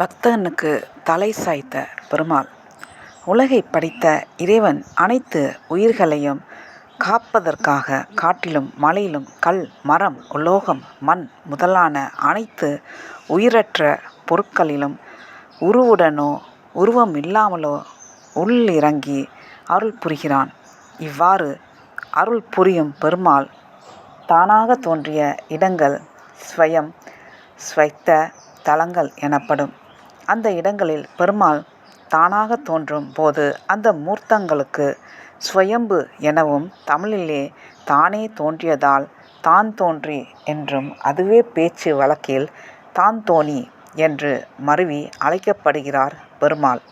பக்தனுக்கு தலை சாய்த்த பெருமாள் உலகைப் படைத்த இறைவன் அனைத்து உயிர்களையும் காப்பதற்காக காட்டிலும் மலையிலும் கல் மரம் உலோகம் மண் முதலான அனைத்து உயிரற்ற பொருட்களிலும் உருவுடனோ உருவம் இல்லாமலோ உள்ளிறங்கி அருள் புரிகிறான். இவ்வாறு அருள் புரியும் பெருமாள் தானாக தோன்றிய இடங்கள் ஸ்வயம் ஸ்வைத்த தலங்கள் எனப்படும். அந்த இடங்களில் பெருமாள் தானாக தோன்றும் போது அந்த மூர்த்தங்களுக்கு ஸ்வயம்பு எனவும் தமிழிலே தானே தோன்றியதால் தான் தோன்றி என்றும் அதுவே பேச்சு வழக்கில் தான் தோணி என்று மருவி அழைக்கப்படுகிறார் பெருமாள்.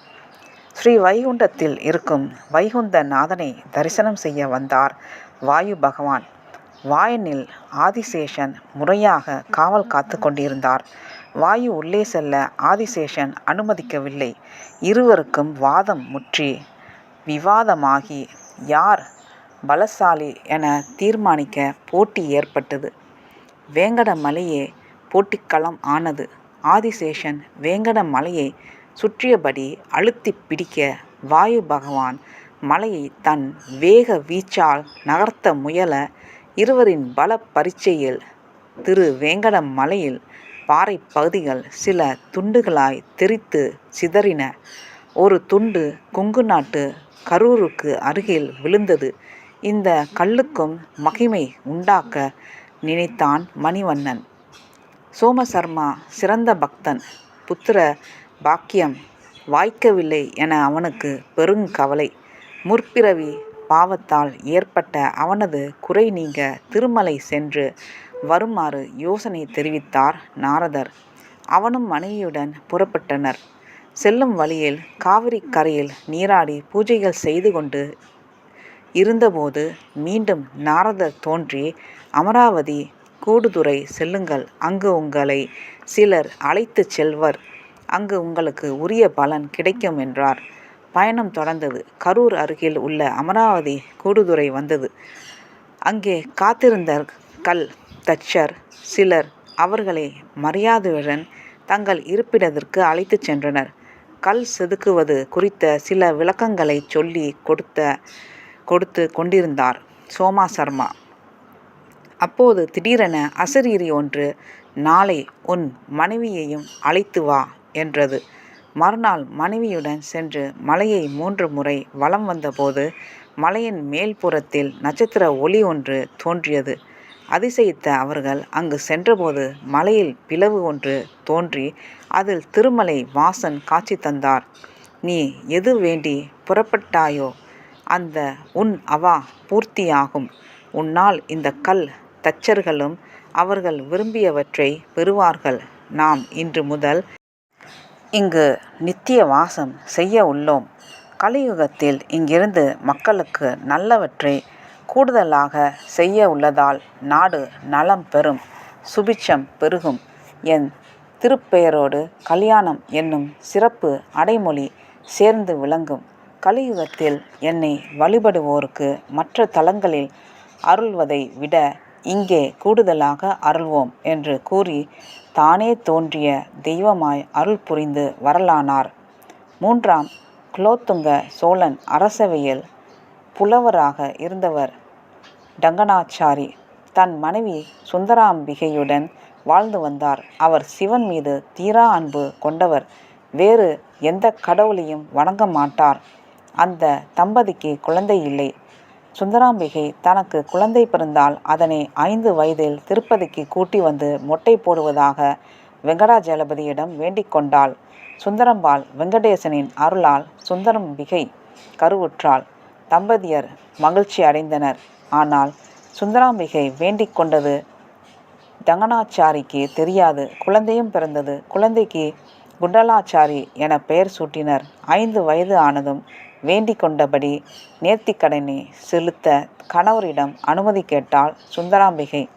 ஸ்ரீ வைகுண்டத்தில் இருக்கும் வைகுந்த நாதனை தரிசனம் செய்ய வந்தார் வாயு பகவான். வாயனில் ஆதிசேஷன் முறையாக காவல் காத்துக் கொண்டிருந்தார். வாயு உள்ளே செல்ல ஆதிசேஷன் அனுமதிக்கவில்லை. இருவருக்கும் வாதம் முற்றி விவாதமாகி யார் பலசாலி என தீர்மானிக்க போட்டி ஏற்பட்டது. வேங்கட மலையே போட்டிக்களம் ஆனது. ஆதிசேஷன் வேங்கடமலையை சுற்றியபடி அழுத்திப் பிடிக்க வாயு பகவான் மலையைத் தன் வேக வீச்சால் நகர்த்த முயல இருவரின் பல பரீட்சையில் திரு வேங்கடமலையில் மலையில் பாறை பகுதிகள் சில துண்டுகளாய்த் தெறித்துச் சிதறின. ஒரு துண்டு கொங்கு நாட்டு கரூருக்கு அருகில் விழுந்தது. இந்த கல்லுக்கும் மகிமை உண்டாக்க நினைத்தான் மணிவண்ணன். சோமசர்மா சிறந்த பக்தன். புத்திர பாக்கியம் வாய்க்கவில்லை என அவனுக்கு பெருங்கவலை. முற்பிறவி பாவத்தால் ஏற்பட்ட அவனது குறை நீங்க திருமலை சென்று வருமாறு யோசனை தெரிவித்தார் நாரதர். அவனும் மனைவியுடன் புறப்பட்டனர். செல்லும் வழியில் காவிரி கரையில் நீராடி பூஜைகள் செய்து கொண்டு இருந்தபோது மீண்டும் நாரதர் தோன்றி அமராவதி கூடுதுறை செல்லுங்கள் அங்கு உங்களை சிலர் அழைத்துச் செல்வர். அங்கு உங்களுக்கு உரிய பலன் கிடைக்கும் என்றார். பயணம் தொடர்ந்தது. கரூர் அருகில் உள்ள அமராவதி கூடுதுறை வந்தது. அங்கே காத்திருந்த கல் தச்சர் சிலர் அவர்களை மரியாதையுடன் தங்கள் இருப்பிடத்திற்கு அழைத்துச் சென்றனர். கல் செதுக்குவது குறித்த சில விளக்கங்களை சொல்லி கொடுத்த கொடுத்து கொண்டிருந்தார் சோமா சர்மா அப்போது திடீரென அசரீரி ஒன்று நாளை உன் மனைவியையும் அழைத்து வா என்றது. மறுநாள் மனைவியுடன் சென்று மலையை மூன்று முறை வலம் வந்தபோது மலையின் மேல்புறத்தில் நட்சத்திர ஒளி ஒன்று தோன்றியது. அதிசயித்த அவர்கள் அங்கு சென்றபோது மலையில் பிளவு ஒன்று தோன்றி அதில் திருமலை வாசன் காட்சி தந்தார். நீ எது வேண்டி புறப்பட்டாயோ அந்த உன் அவா பூர்த்தியாகும். உன்னால் இந்த கல் தச்சர்களும் அவர்கள் விரும்பியவற்றை பெறுவார்கள். நாம் இன்று முதல் இங்கு நித்திய வாசம் செய்ய உள்ளோம். கலியுகத்தில் இங்கிருந்து மக்களுக்கு நல்லவற்றை கூடுதலாக செய்ய உள்ளதால் நாடு நலம் பெறும் சுபிட்சம் பெருகும். என் திருப்பெயரோடு கல்யாணம் என்னும் சிறப்பு அடைமொழி சேர்ந்து விளங்கும். கலியுகத்தில் என்னை வழிபடுவோருக்கு மற்ற தலங்களில் அருள்வதை விட இங்கே கூடுதலாக அருள்வோம் என்று கூறி தானே தோன்றிய தெய்வமாய் அருள் புரிந்து வரலானார். மூன்றாம் குலோத்துங்க சோழன் அரசவையில் புலவராக இருந்தவர் டங்கனாச்சாரி. தன் மனைவி சுந்தராம்பிகையுடன் வாழ்ந்து வந்தார். அவர் சிவன் மீது தீரா அன்பு கொண்டவர். வேறு எந்த கடவுளையும் வணங்க மாட்டார். அந்த தம்பதிக்கு குழந்தை இல்லை. சுந்தராம்பிகை தனக்கு குழந்தை பிறந்தால் அதனை ஐந்து வயதில் திருப்பதிக்கு கூட்டி வந்து மொட்டை போடுவதாக வெங்கடாஜலபதியிடம் வேண்டிக் கொண்டாள். சுந்தரம்பாள் வெங்கடேசனின் அருளால் சுந்தரம்பிகை கருவுற்றாள். தம்பதியர் மகிழ்ச்சி அடைந்தனர். ஆனால் சுந்தராம்பிகை வேண்டிக் கொண்டது தங்கனாச்சாரிக்கு தெரியாது. குழந்தையும் பிறந்தது. குழந்தைக்கு குண்டலாச்சாரி என பெயர் சூட்டினர். ஐந்து வயது ஆனதும் வேண்டிக் கொண்டபடி நேர்த்திக்கடனை செலுத்த கணவரிடம் அனுமதி கேட்டாள் சுந்தராம்பிகை.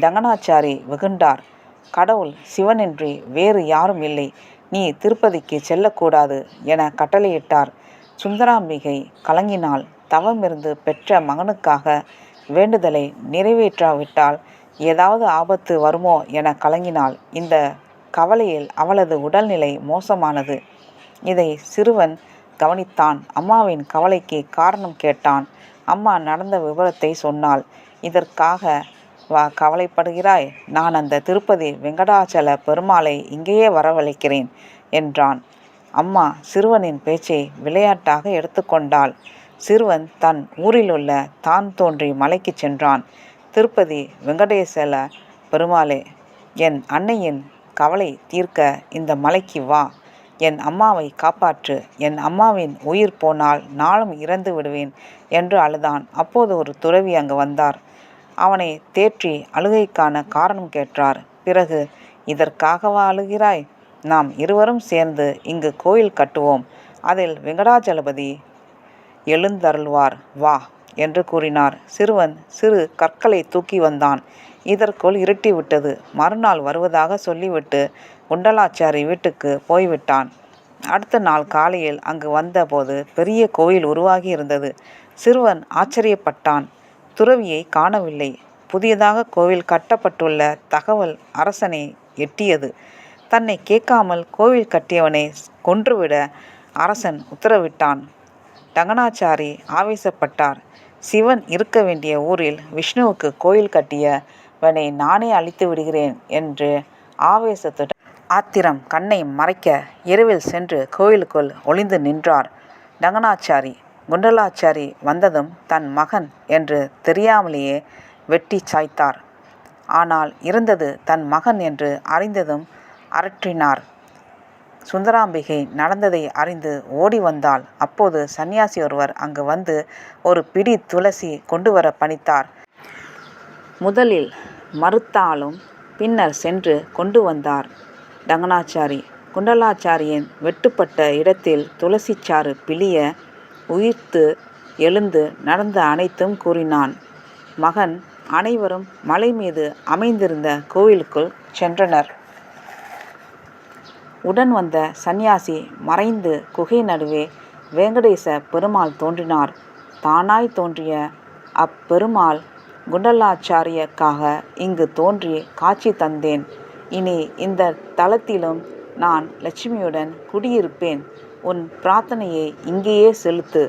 தங்கனாச்சாரி வெகுண்டார். கடவுள் சிவனின்றி வேறு யாரும் இல்லை. நீ திருப்பதிக்கு செல்லக்கூடாது என கட்டளையிட்டார். சுந்தராம்பிகை கலங்கினாள். தவமிருந்து பெற்ற மகனுக்காக வேண்டுதலை நிறைவேற்றாவிட்டால் ஏதாவது ஆபத்து வருமோ என கலங்கினாள். இந்த கவலையில் அவளது உடல்நிலை மோசமானது. இதை சிறுவன் கவனித்தான். அம்மாவின் கவலைக்கு காரணம் கேட்டான். அம்மா நடந்த விவரத்தை சொன்னாள். இதற்காக வா கவலைப்படுகிறாய்? நான் அந்த திருப்பதி வெங்கடாச்சல பெருமாளை இங்கேயே வரவழைக்கிறேன் என்றான். அம்மா சிறுவனின் பேச்சை விளையாட்டாக எடுத்துக்கொண்டாள். சிறுவன் தன் ஊரிலுள்ள தான் தோன்றி மலைக்கு சென்றான். திருப்பதி வெங்கடேசல பெருமாளே என் அன்னையின் கவலை தீர்க்க இந்த மலைக்கு வா. என் அம்மாவை காப்பாற்று. என் அம்மாவின் உயிர் போனால் நாளும் இறந்து விடுவேன் என்று அழுதான். அப்போது ஒரு துறவி அங்கு வந்தார். அவனை தேற்றி அழுகைக்கான காரணம் கேட்டார். பிறகு இதற்காகவா அழுகிறாய்? நாம் இருவரும் சேர்ந்து இங்கு கோயில் கட்டுவோம். அதில் வெங்கடாஜலபதி எழுந்தருள்வார். வா! என்று கூறினார். சிறுவன் சிறு கற்களை தூக்கி வந்தான். இதற்குள் இருட்டிவிட்டது மறுநாள் வருவதாக சொல்லிவிட்டு குண்டலாச்சாரி வீட்டுக்கு போய்விட்டான். அடுத்த நாள் காலையில் அங்கு வந்தபோது பெரிய கோயில் உருவாகி இருந்தது. சிறுவன் ஆச்சரியப்பட்டான். துறவியை காணவில்லை. புதியதாக கோவில் கட்டப்பட்டுள்ள தகவல் அரசனை எட்டியது. தன்னை கேட்காமல் கோவில் கட்டியவனை கொன்றுவிட அரசன் உத்தரவிட்டான். டங்கனாச்சாரி ஆவேசப்பட்டார். சிவன் இருக்க வேண்டிய ஊரில் விஷ்ணுவுக்கு கோயில் கட்டியவனை நானே அழித்து விடுகிறேன் என்று ஆவேசத்துடன் ஆத்திரம் கண்ணை மறைக்க இரவில் சென்று கோயிலுக்குள் ஒளிந்து நின்றார். டங்கனாச்சாரி குண்டலாச்சாரி வந்ததும் தன் மகன் என்று தெரியாமலேயே வெட்டி சாய்த்தார். ஆனால் இருந்தது தன் மகன் என்று அறிந்ததும் அரற்றினார். சுந்தராம்பிகை நடந்ததை அறிந்து ஓடி வந்தாள். அப்போது சன்னியாசி ஒருவர் அங்கு வந்து ஒரு பிடி துளசி கொண்டு வர பணித்தார். முதலில் மறுத்தாலும் பின்னர் சென்று கொண்டு வந்தார். டங்கனாச்சாரி குண்டலாச்சாரியின் வெட்டுப்பட்ட இடத்தில் துளசிச்சாறு பிழிய உயிர்த்து எழுந்து நடந்த அனைத்தும் கூறினான். மகன் அனைவரும் மலை மீது அமைந்திருந்த கோவிலுக்குள் சென்றனர். உடன் வந்த சந்நியாசி மறைந்து குகை நடுவே வேங்கடேச பெருமாள் தோன்றினார். தானாய் தோன்றிய அப்பெருமாள் குண்டலாச்சாரியக்காக இங்கு தோன்றி காட்சி தந்தேன். இனி இந்த தளத்திலும் நான் லட்சுமியுடன் குடியிருப்பேன். உன் பிரார்த்தனையை இங்கேயே செலுத்து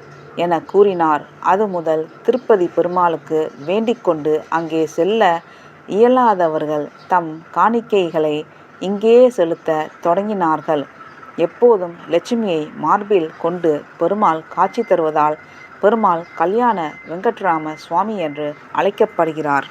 என கூறினார். அது முதல் திருப்பதி பெருமாளுக்கு வேண்டிக்கொண்டு அங்கே செல்ல இயலாதவர்கள் தம் காணிக்கைகளை இங்கேயே செலுத்த தொடங்கினார்கள். எப்போதும் லட்சுமியை மார்பில் கொண்டு பெருமாள் காட்சி தருவதால் பெருமாள் கல்யாண வெங்கட்ராம சுவாமி என்று அழைக்கப்படுகிறார்.